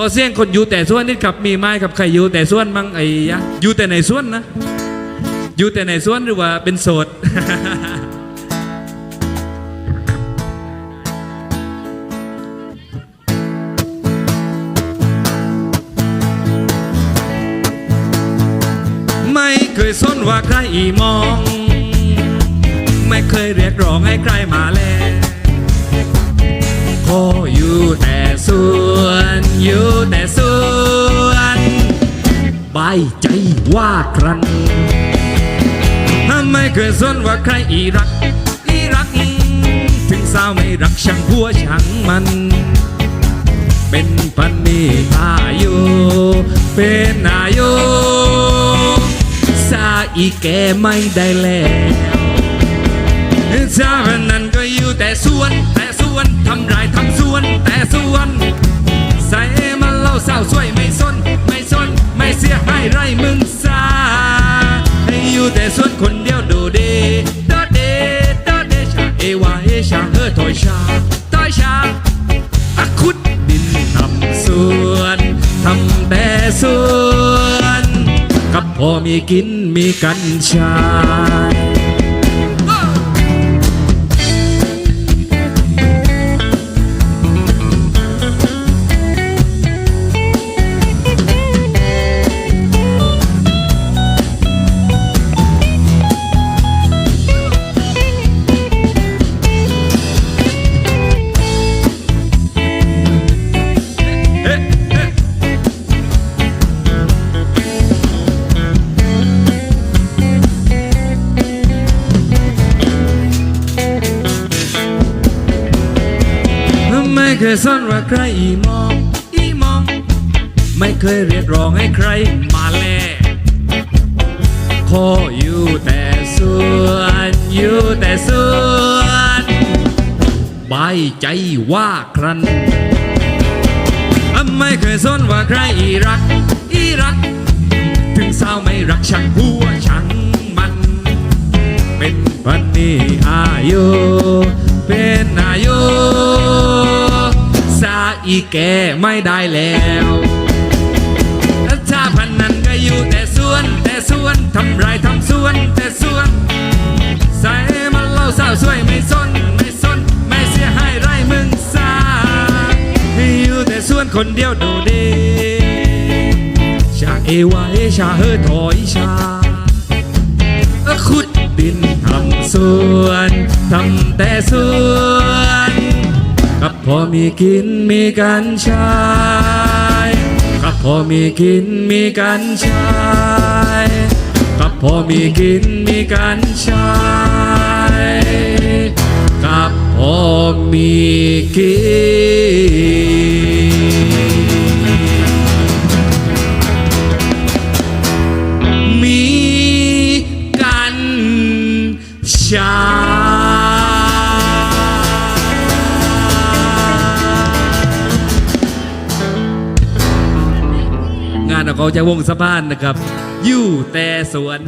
ก็เสียงคนอยู่แต่ส่วนนี่กับมีไม้กับใครอยู่แต่ส่วนมั้งไอ้ยะอยู่แต่ในส่วนนะ อยู่แต่ในส่วนหรือว่าเป็นโสดไม่เคยสนว่าใครอีมอง ไม่เคยเรียกร้องให้ใครมาแลขออยู่แต่ส่วน อยู่แต่ส่วนบายใจว่าครันไม่เคยสนว่าใครอีรัก อีรัก ถึงสาวไม่รักช่างหัวช่างมัน เป็นพันนีอายุเป็นอายุซาอีแกไม่ได้แล้วชาวันนั้นก็อยู่แต่สวนแต่สวน พอมีกินมีกัญช ไม่เคยสนว่าใครอีมองอีมอง ไม่เคยเรียกร้องให้ใครมาแลขออยู่แต่ส่วนอยู่แต่ส่วนบายใจว่าครันไม่เคยสนว่าใครอีรัก อีรัก ถึงสาวไม่รักช่างหัวช่างมัน เป็นพันนี้อายุ อีแกไม่ได้แล้วถ้าพันนั้นก็อยู่แต่สวน แต่สวนทำไรทำสวน แต่สวน ใส่มันเล่าสาวสวยไม่สนไม่สน ไม่เสียหายไรมึงซาอยู่แต่ส่วนคนเดียวโดเดชาเอวาเอชาเฮอถอยชาขุดดินทำสวนทำแต่สวน กับพอมีกินมีกันใช้กับพอมีกินมีกันใช้กับพอมีกินมีกันใช้กับพอมีกินมีกันช ของเขาจะวงสะพานนะครับ อยู่แต่สวน